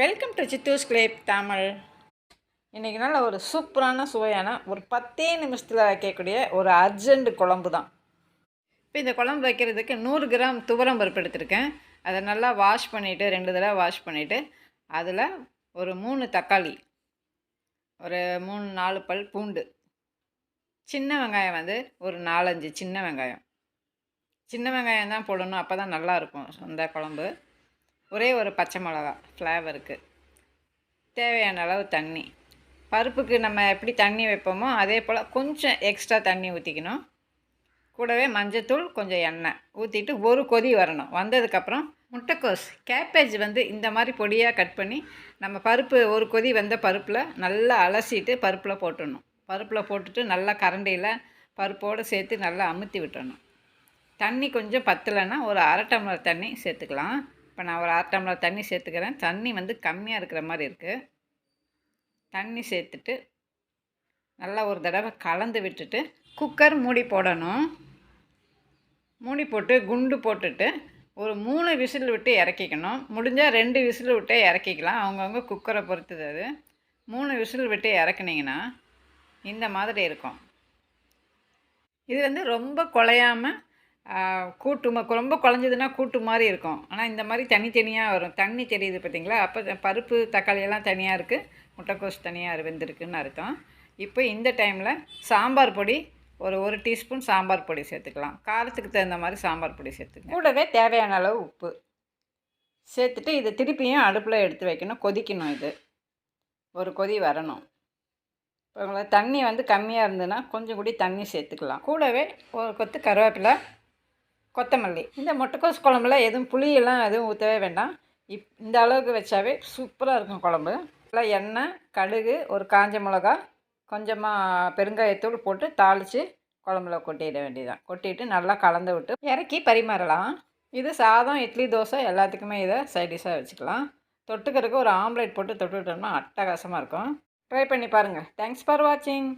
Welcome to Chittu's club Tamil இன்றைக்கி நல்ல ஒரு சூப்பரான சுவையான ஒரு பத்தே நிமிஷத்தில் வைக்கக்கூடிய ஒரு அர்ஜெண்ட் குழம்பு தான் இப்போ இந்த குழம்பு வைக்கிறதுக்கு நூறு கிராம் துவரம் பருப்பு எடுத்திருக்கேன். அதை நல்லா வாஷ் பண்ணிவிட்டு ரெண்டு தடவை வாஷ் பண்ணிவிட்டு அதில் ஒரு மூணு தக்காளி ஒரு மூணு நாலு பல் பூண்டு. சின்ன வெங்காயம் வந்து ஒரு நாலஞ்சு சின்ன வெங்காயம். சின்ன வெங்காயம் தான் போடணும் அப்போ தான் நல்லாயிருக்கும் அந்த குழம்பு. ஒரே ஒரு பச்சை மிளகா ஃப்ளேவருக்கு தேவையான அளவு தண்ணி. பருப்புக்கு நம்ம எப்படி தண்ணி வைப்போமோ அதே போல் கொஞ்சம் எக்ஸ்ட்ரா தண்ணி ஊற்றிக்கணும் கூடவே மஞ்சத்தூள் கொஞ்சம் எண்ணெய் ஊற்றிட்டு ஒரு கொதி வரணும். வந்ததுக்கப்புறம் முட்டைக்கோஸ் கேப்பேஜ் வந்து இந்த மாதிரி பொடியாக கட் பண்ணி நம்ம பருப்பு ஒரு கொதி வந்த பருப்பில் நல்லா அலசிட்டு பருப்பில் போட்டுடணும். பருப்பில் போட்டுட்டு நல்லா கரண்டியில் பருப்போடு சேர்த்து நல்லா அமுத்தி விட்டுறணும் தண்ணி கொஞ்சம் பத்தலைன்னா ஒரு அரை டம்ளர் தண்ணி சேர்த்துக்கலாம். இப்போ நான் ஒரு அரை டம்ளர் தண்ணி சேர்த்துக்கிறேன். தண்ணி வந்து கம்மியாக இருக்கிற மாதிரி இருக்குது தண்ணி சேர்த்துட்டு நல்லா ஒரு தடவை கலந்து விட்டுட்டு குக்கர் மூடி போடணும். மூடி போட்டு குண்டு போட்டுட்டு ஒரு மூணு விசில் விட்டு இறக்கிக்கணும். முடிஞ்சால் ரெண்டு விசில் விட்டே இறக்கிக்கலாம். அவங்கவுங்க குக்கரை பொறுத்தது அது. மூணு விசில் விட்டு இறக்குனிங்கன்னா இந்த மாதிரி இருக்கும். இது வந்து ரொம்ப குலையாமல் கூட்டு ம- ரொம்ப குழஞ்சதுன்னா கூட்டு மாதிரி இருக்கும். ஆனால் இந்த மாதிரி தனித்தனியாக வரும். தண்ணி தெரியுது பார்த்தீங்களா அப்போ பருப்பு தக்காளி எல்லாம் தனியாக இருக்குது முட்டைக்கோஸ் தனியாக வெந்திருக்குன்னு அர்த்தம். இப்போ இந்த டைமில் சாம்பார் பொடி ஒரு ஒரு டீஸ்பூன் சாம்பார் பொடி சேர்த்துக்கலாம். காரத்துக்கு தகுந்த மாதிரி சாம்பார் பொடி சேர்த்துக்கலாம் கூடவே தேவையான அளவு உப்பு. சேர்த்துட்டு இதை திருப்பியும் அடுப்பில் எடுத்து வைக்கணும். கொதிக்கணும் இது. ஒரு கொதி வரணும். இப்போ தண்ணி வந்து கம்மியாக இருந்ததுன்னா கொஞ்சம் கூடி தண்ணி சேர்த்துக்கலாம். கூடவே ஒரு கொத்து கருவேப்பிலை கொத்தமல்லி. இந்த முட்டைக்கோஸ் குழம்புல எதுவும் புளியெல்லாம் எதுவும் ஊற்றவே வேண்டாம். இப் இந்த அளவுக்கு வச்சாவே சூப்பராக இருக்கும் குழம்பு. நல்லா எண்ணெய் கடுகு ஒரு காஞ்ச மிளகா கொஞ்சமாக பெருங்காயத்தூள் போட்டு தாளித்து குழம்புல கொட்டிட வேண்டியதான் கொட்டிட்டு நல்லா கலந்து விட்டு இறக்கி பரிமாறலாம். இது சாதம் இட்லி தோசை எல்லாத்துக்குமே இதை சைட் டிஷ்ஷாக வச்சுக்கலாம். தொட்டுக்கிறதுக்கு ஒரு ஆம்லேட் போட்டு தொட்டுக்கிட்டோம்னா அட்டகாசமாக இருக்கும். ட்ரை பண்ணி பாருங்கள் தேங்க்ஸ் ஃபார் வாட்சிங்